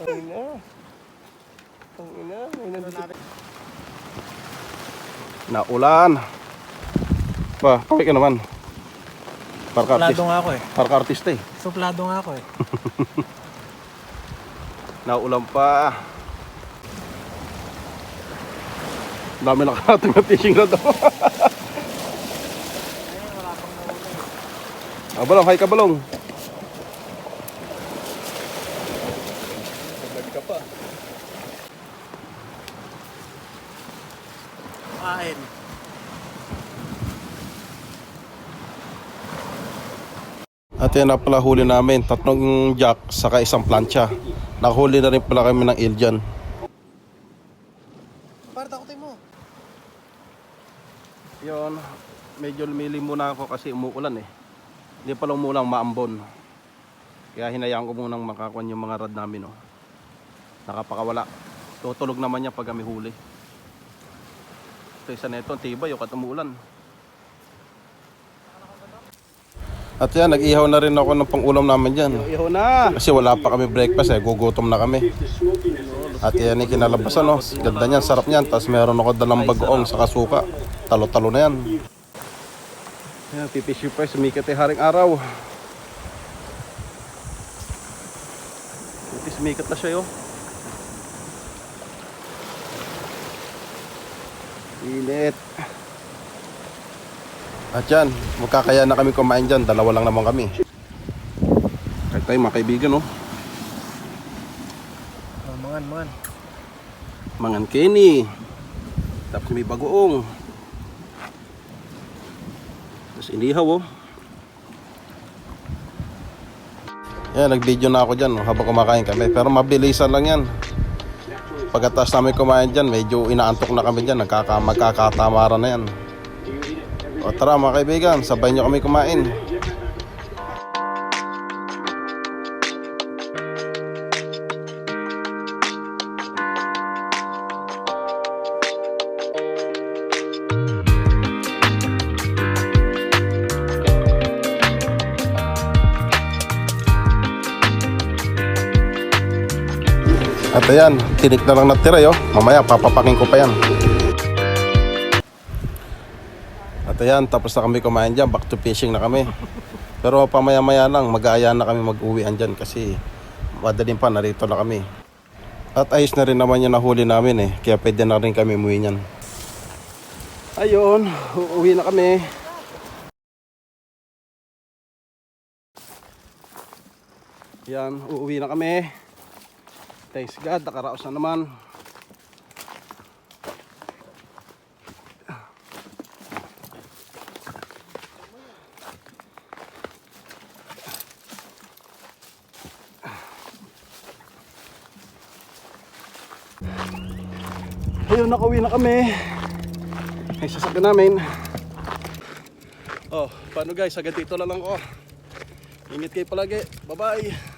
Ang ina. Ang ina. May nandito. Naulan. Pa, kaway ka naman. Parka artist. Suplado nga ako eh. Parka artista eh. Suplado nga ako eh. Naulan pa. Dami nakarating na fishing na daw. ah, balong, hi ka balong. Kain. At yan na pala huli namin, tatlong jack saka isang plancha. Nakahuli na rin pala kami ng eel dyan. Para takutin mo. Yun, medyo lumili muna ako kasi umuulan eh. Hindi pala umulang maambon. Kaya hinayaan ko munang makakuan yung mga rad namin oh. Nakapakawala. Tutulog naman niya pag kami huli. Ito isa neto, ang tibay yung kat umuulan. At yan, nag-ihaw na rin ako ng pangulam namin dyan. Iho na. Kasi wala pa kami breakfast eh, gugutom na kami. At yan yung kinalabasan no. Ganda niyan, sarap niyan. Tapos meron ako dalang bagoong sa kasuka. Talo-talo na yan. Yan, pipish pa sumikat eh haring araw. Sumikat na siya yo. Init. At yan, magkakaya na kami kumain dyan. Dalawa lang naman kami. Kahit tayo mga kaibigan, oh. Oh, mangan, mangan. Mangan Kenny. Tapos may bagoong. Tapos inihaw, oh. Yan, nag-video na ako dyan oh, habang kumakain kami. Pero mabilisan lang yan. Pagkatas namin kumain dyan, medyo inaantok na kami dyan. Nagkaka magkakatamaran na yan. O tara mga kaibigan, sabay nyo kami kumain. At ayan, tinik na lang natira yo. Mamaya papapaking ko pa yan. At ayan, tapos na kami kumain dyan. Back to fishing na kami. Pero pamaya-maya lang, mag-aaya na kami mag-uwian dyan kasi madaling pa, narito na kami. At ayos na rin naman yung nahuli namin eh. Kaya pwede na rin kami umuwi niyan. Ayun, uuwi na kami. Yan, uuwi na kami. Thanks God, nakaraos na naman. Ayun, nakauwi na kami. Ay, sasakyan namin. Oh, paano guys? Agad dito na lang ako. Ingat kayo palagi. Bye-bye.